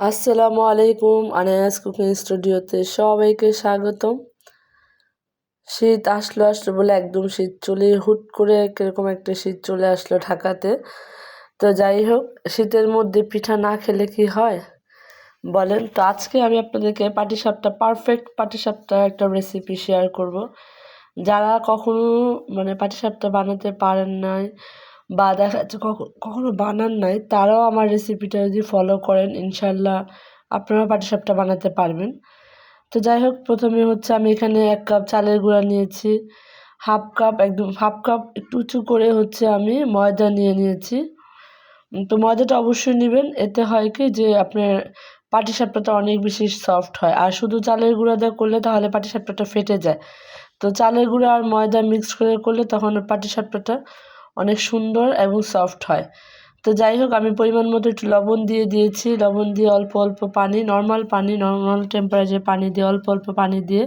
আসসালামু আলাইকুম, আনায়াস কুকিং স্টুডিওতে সবাইকে স্বাগতম। শীত আসলো আসলো বলে একদম শীত চলে, হুট করে কীরকম একটা শীত চলে আসলো ঢাকাতে। তো যাই হোক, শীতের মধ্যে পিঠা না খেলে কি হয়? বলেন, তো আজকে আমি আপনাদেরকে পাটিসাপটা পারফেক্ট পাটিসাপটা একটা রেসিপি শেয়ার করব। যারা কখনো মানে পাটিসাপটা বানাতে পারেন নাই বা দেখা যাচ্ছে কখনো বানান নাই, তারাও আমার রেসিপিটা যদি ফলো করেন, ইনশাল্লাহ আপনারাও পাটিসাপটা বানাতে পারবেন। তো যাই হোক, প্রথমে হচ্ছে আমি এখানে এক কাপ চালের গুঁড়া নিয়েছি হাফ কাপ একদম হাফ কাপ একটু উঁচু করে হচ্ছে আমি ময়দা নিয়ে নিয়েছি। তো ময়দাটা অবশ্যই নেবেন, এতে হয় কি যে আপনার পাটিসাপটাটা অনেক বেশি সফট হয়। আর শুধু চালের গুঁড়া দিয়ে করলে তাহলে পাটিসাপটাটা ফেটে যায়। তো চালের গুঁড়া আর ময়দা মিক্স করে করলে তখন পাটিসাপটাটা অনেক সুন্দর এবং সফট হয়। তো যাই হোক আমি পরিমাণ মতো একটু লবণ দিয়ে দিয়েছি। লবণ দিয়ে অল্প অল্প পানি নর্মাল পানি নর্মাল টেম্পারেচার পানি দিয়ে, অল্প অল্প পানি দিয়ে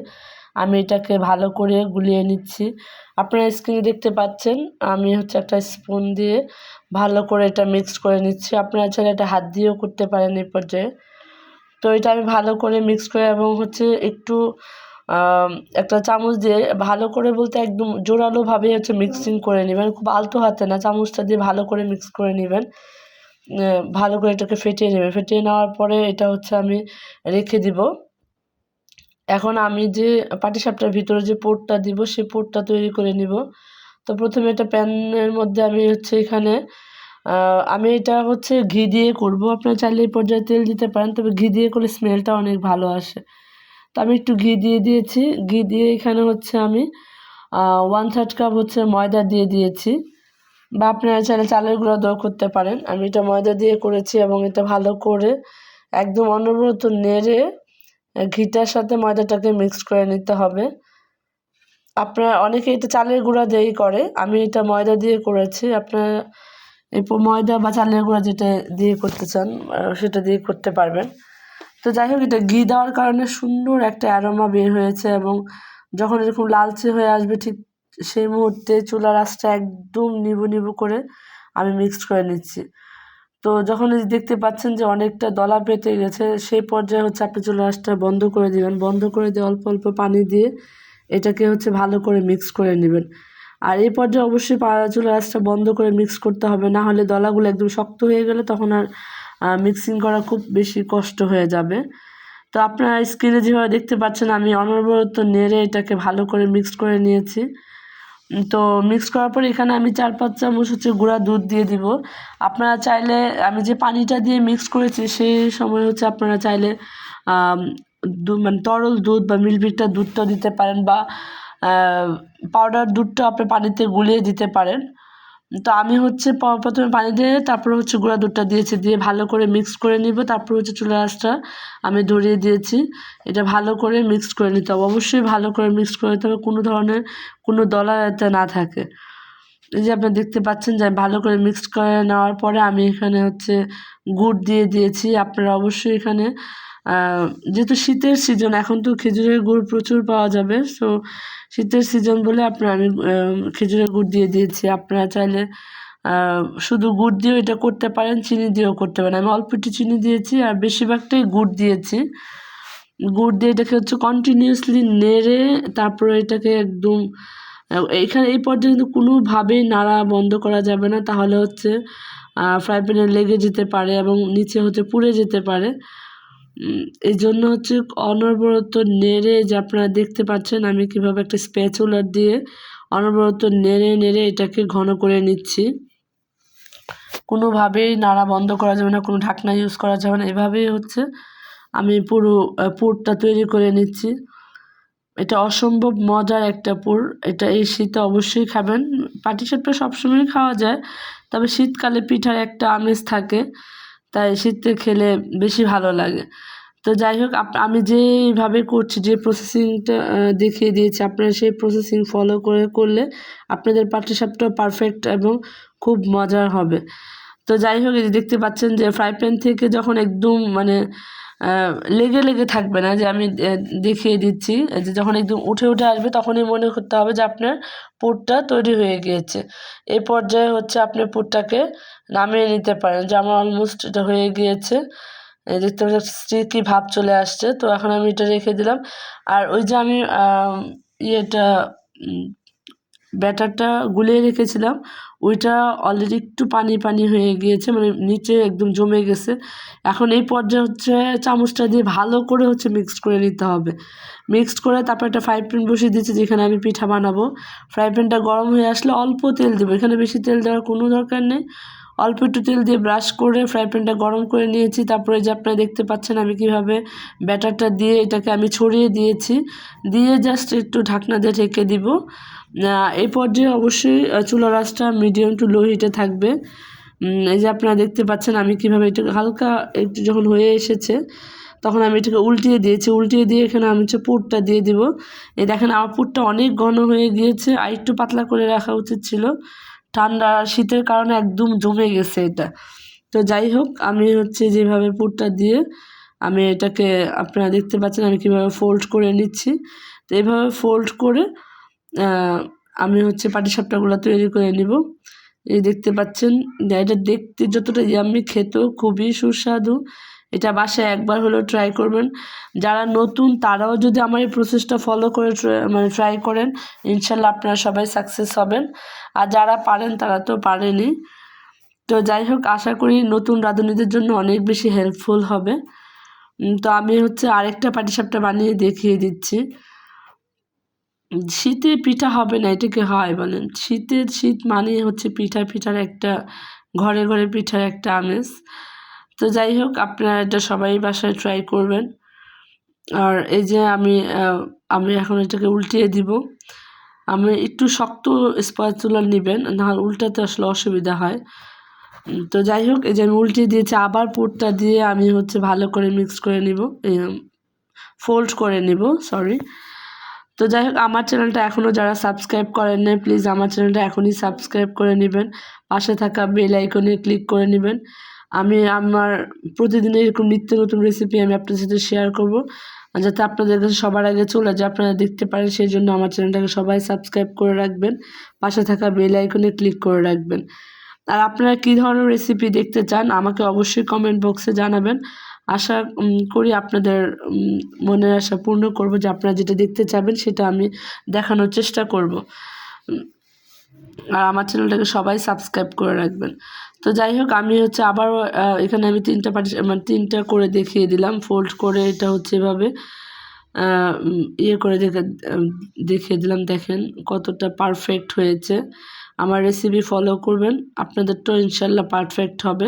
আমি এটাকে ভালো করে গুলিয়ে নিচ্ছি। আপনারা স্ক্রিনে দেখতে পাচ্ছেন, আমি হচ্ছে একটা স্পুন দিয়ে ভালো করে এটা মিক্স করে নিচ্ছি। আপনারা চাইলে এটা হাত দিয়েও করতে পারেন এই পর্যায়ে। তো এটা আমি ভালো করে মিক্স করে এবং হচ্ছে একটু একটা চামচ দিয়ে ভালো করে বলতে একদম জোরালোভাবে হচ্ছে মিক্সিং করে নেবেন। খুব আলতো হাতে না, চামচটা দিয়ে ভালো করে মিক্স করে নেবেন। ভালো করে এটাকে ফেটিয়ে নেবেন। ফেটিয়ে নেওয়ার পরে এটা হচ্ছে আমি রেখে দিব। এখন আমি যে পাটিসাপটার ভিতরে যে পোরটা দিব সেই পোরটা তৈরি করে নিব। তো প্রথমে এটা প্যানের মধ্যে আমি হচ্ছে এখানে আমি এটা হচ্ছে ঘি দিয়ে করব। আপনার চাইলে এই পর্যায়ে তেল দিতে পারেন, তবে ঘি দিয়ে করলে স্মেলটা অনেক ভালো আসে। তো আমি একটু ঘি দিয়ে দিয়েছি। ঘি দিয়ে এখানে হচ্ছে আমি ওয়ান থার্ড কাপ হচ্ছে ময়দা দিয়ে দিয়েছি। বা আপনারা চাইলে চালের গুঁড়ো দেওয়া করতে পারেন। আমি এটা ময়দা দিয়ে করেছি এবং এটা ভালো করে একদম অনবরত নেড়ে ঘিটার সাথে ময়দাটাকে মিক্সড করে নিতে হবে। আপনার অনেকে এটা চালের গুঁড়া দিয়েই করে। আমি এটা ময়দা দিয়ে করেছি। আপনার এই ময়দা বা চালের গুঁড়া যেটা দিয়ে করতে চান সেটা দিয়ে করতে পারবেন। তো যাই হোক, এটা ঘি দেওয়ার কারণে সুন্দর একটা অ্যারোমা বের হয়েছে এবং যখন এরকম লালচে হয়ে আসবে ঠিক সেই মুহূর্তে চুলার আঁচটা একদম নিবু নিবু করে আমি মিক্সড করে নিচ্ছি। তো যখন দেখতে পাচ্ছেন যে অনেকটা দলা পেতে গেছে, সেই পর্যায়ে হচ্ছে আপনি চুলার আঁচটা বন্ধ করে দিবেন। বন্ধ করে দিয়ে অল্প অল্প পানি দিয়ে এটাকে হচ্ছে ভালো করে মিক্স করে নেবেন। আর এই পর্যায়ে অবশ্যই চুলার আঁচটা বন্ধ করে মিক্স করতে হবে। না হলে দলাগুলো একদম শক্ত হয়ে গেলে তখন আর মিক্সিং করা খুব বেশি কষ্ট হয়ে যাবে। তো আপনারা স্ক্রিনে যেভাবে দেখতে পাচ্ছেন, আমি অনবরত নেড়ে এটাকে ভালো করে মিক্স করে নিয়েছি। তো মিক্স করার পর এখানে আমি চার পাঁচ চামচ হচ্ছে গুঁড়া দুধ দিয়ে দিব। আপনারা চাইলে, আমি যে পানিটা দিয়ে মিক্স করেছি, সেই সময় হচ্ছে আপনারা চাইলে মানে তরল দুধ বা মিল্কভিটা দুধটা দিতে পারেন বা পাউডার দুধটা আপনি পানিতে গুলিয়ে দিতে পারেন। তো আমি হচ্ছে প্রথমে পানি দিয়ে, তারপরে হচ্ছে গুঁড়া দুধটা দিয়েছি। দিয়ে ভালো করে মিক্স করে নিব। তারপর হচ্ছে চুলা আঁচটা আমি ধরিয়ে দিয়েছি। এটা ভালো করে মিক্স করে নিতে হবে। অবশ্যই ভালো করে মিক্স করে নিতে হবে। কোনো ধরনের কোনো দলা যাতে না থাকে। এই যে আপনি দেখতে পাচ্ছেন যে ভালো করে মিক্স করে নেওয়ার পরে আমি এখানে হচ্ছে গুড় দিয়ে দিয়েছি। আপনারা অবশ্যই এখানে যেহেতু শীতের সিজন এখন তো খেজুরের গুড় প্রচুর পাওয়া যাবে সো শীতের সিজন বলে আপনার আমি খেজুরের গুড় দিয়ে দিয়েছি। আপনারা চাইলে শুধু গুড় দিয়েও এটা করতে পারেন, চিনি দিয়েও করতে পারেন। আমি অল্প একটু চিনি দিয়েছি, আর বেশিরভাগটাই গুড় দিয়েছি। গুড় দিয়ে এটাকে হচ্ছে কন্টিনিউয়াসলি নেড়ে তারপরে এটাকে একদম এখানে এই পর্যায়ে কিন্তু কোনোভাবেই নাড়া বন্ধ করা যাবে না। তাহলে হচ্ছে ফ্রাই প্যানে লেগে যেতে পারে এবং নিচে হচ্ছে পুড়ে যেতে পারে। এই জন্য হচ্ছে অনবরত নেড়ে যে আপনারা দেখতে পাচ্ছেন, আমি কীভাবে একটা স্প্যাচুলার দিয়ে অনবরত নেড়ে নেড়ে এটাকে ঘন করে নিচ্ছি। কোনোভাবেই নাড়া বন্ধ করা যাবে না, কোনো ঢাকনা ইউজ করা যাবে না। এভাবেই হচ্ছে আমি পুরো পুরটা তৈরি করে নিচ্ছি। এটা অসম্ভব মজার একটা পুর। এটা এই শীতে অবশ্যই খাবেন। পাটি পাটিসাপটা সবসময় খাওয়া যায়, তবে শীতকালে পিঠার একটা আমেজ থাকে। তাই শীতে খেলে বেশি ভালো লাগে। তো যাই হোক আমি যেভাবে করছি, যে প্রসেসিংটা দেখিয়ে দিয়েছি, আপনারা সেই প্রসেসিং ফলো করে করলে আপনাদের পাটিসাপটাও পারফেক্ট এবং খুব মজার হবে। তো যাই হোক, এই দেখতে পাচ্ছেন যে ফ্রাই প্যান থেকে যখন একদম মানে লেগে লেগে থাকবে না যে আমি দেখিয়ে দিচ্ছি। যে যখন একদম উঠে উঠে আসবে তখনই মনে করতে হবে যে আপনার পুরটা তৈরি হয়ে গিয়েছে। এই পর্যায়ে হচ্ছে আপনি পুরটাকে নামিয়ে নিতে পারেন। যে আমার অলমোস্ট এটা হয়ে গিয়েছে। দেখতে পাচ্ছি স্টিকি ভাব চলে আসছে। তো এখন আমি এটা রেখে দিলাম। আর ওই যে আমি ইয়েটা ব্যাটারটা গুলিয়ে রেখেছিলাম। ওইটা অলরেডি একটু পানি পানি হয়ে গিয়েছে মানে নিচে একদম জমে গেছে। এখন এই পর্যায়ে হচ্ছে চামচটা দিয়ে ভালো করে হচ্ছে মিক্সড করে নিতে হবে। মিক্সড করে তারপর একটা ফ্রাই প্যান বসিয়ে দিচ্ছি যেখানে আমি পিঠা বানাবো। ফ্রাই প্যানটা গরম হয়ে আসলে অল্প তেল দেবো, এখানে বেশি তেল দেওয়ার কোনো দরকার নেই। অল্প একটু তেল দিয়ে ব্রাশ করে ফ্রাই প্যানটা গরম করে নিয়েছি। তারপরে যে আপনারা দেখতে পাচ্ছেন আমি কীভাবে ব্যাটারটা দিয়ে এটাকে আমি ছড়িয়ে দিয়েছি। দিয়ে জাস্ট একটু ঢাকনা দিয়ে ঢেকে দিব। এই পর্যায়ে অবশ্যই চুলা আঁচটা মিডিয়াম টু লো হিটে থাকবে। এই যে আপনারা দেখতে পাচ্ছেন আমি কীভাবে এটাকে হালকা একটু যখন হয়ে এসেছে, তখন আমি এটাকে উল্টিয়ে দিয়েছি। উল্টিয়ে দিয়ে এখানে আমি হচ্ছে পুরটা দিয়ে দিব। এই দেখেন, আমার পুরটা অনেক ঘন হয়ে গিয়েছে। আর একটু পাতলা করে রাখা উচিত ছিল। ঠান্ডা, শীতের কারণে একদম জমে গেছে এটা। তো যাই হোক, আমি হচ্ছে যেভাবে পুরটা দিয়ে আমি এটাকে, আপনারা দেখতে পাচ্ছেন আমি কীভাবে ফোল্ড করে নিচ্ছি। তো এইভাবে ফোল্ড করে আমি হচ্ছে পাটিসাপটাগুলো তৈরি করে নিব। এই দেখতে পাচ্ছেন, এটা দেখতে যতটা ইয়াম্মি খেতেও খুবই সুস্বাদু। এটা বাসায় একবার হলেও ট্রাই করবেন। যারা নতুন, তারাও যদি আমার এই প্রসেসটা ফলো করে মানে ট্রাই করেন, ইনশাল্লাহ আপনারা সবাই সাকসেস হবেন। আর যারা পারেন, তারা তো পারেনই। তো যাই হোক, আশা করি নতুন রাঁধুনিদের জন্য অনেক বেশি হেল্পফুল হবে। তো আমি হচ্ছে আরেকটা পাটিসাপটা বানিয়ে দেখিয়ে দিচ্ছি। শীতে পিঠা হবে না এটাকে হয় বলেন? শীতের শীত মানে হচ্ছে পিঠা, পিঠার একটা, ঘরে ঘরে পিঠার একটা আমেজ। তো যাই হোক, আপনারা এটা সবাই বাসায় ট্রাই করবেন। আর এই যে আমি আমি এখন এটাকে উল্টিয়ে দিব। আমি একটু শক্ত স্প্যাচুলা নেবেন, নাহলে উল্টাতে আসলে অসুবিধা হয়। তো যাই হোক, এই যে আমি উল্টিয়ে দিয়েছি, আবার পুরটা দিয়ে আমি হচ্ছে ভালো করে মিক্স করে নিব ফোল্ড করে নিব সরি তো যাই হোক, আমার চ্যানেলটা এখনও যারা সাবস্ক্রাইব করেন নাই প্লিজ আমার চ্যানেলটা এখনই সাবস্ক্রাইব করে নেবেন। পাশে থাকা বেল আইকনে ক্লিক করে নেবেন। আমি আমার প্রতিদিন এরকম নিত্য নতুন রেসিপি আমি আপনাদের সাথে শেয়ার করব। যাতে আপনাদের কাছে সবার আগে চলে যায়, আপনারা দেখতে পারেন, সেই জন্য আমার চ্যানেলটাকে সবাই সাবস্ক্রাইব করে রাখবেন। পাশে থাকা বেল আইকনে ক্লিক করে রাখবেন। আর আপনারা কী ধরনের রেসিপি দেখতে চান, আমাকে অবশ্যই কমেন্ট বক্সে জানাবেন। আশা করি আপনাদের মনের আশা পূর্ণ করব যে আপনারা যেটা দেখতে চাবেন সেটা আমি দেখানোর চেষ্টা করব। আর আমার চ্যানেলটাকে সবাই সাবস্ক্রাইব করে রাখবেন। তো যাই হোক, আমি হচ্ছে আবারও এখানে আমি তিনটা পার্টি মানে তিনটা করে দেখিয়ে দিলাম ফোল্ড করে এটা হচ্ছে এভাবে ইয়ে করে দেখে দেখিয়ে দিলাম, দেখেন কতটা পারফেক্ট হয়েছে। আমার রেসিপি ফলো করবেন আপনাদের তো ইনশাল্লাহ পারফেক্ট হবে।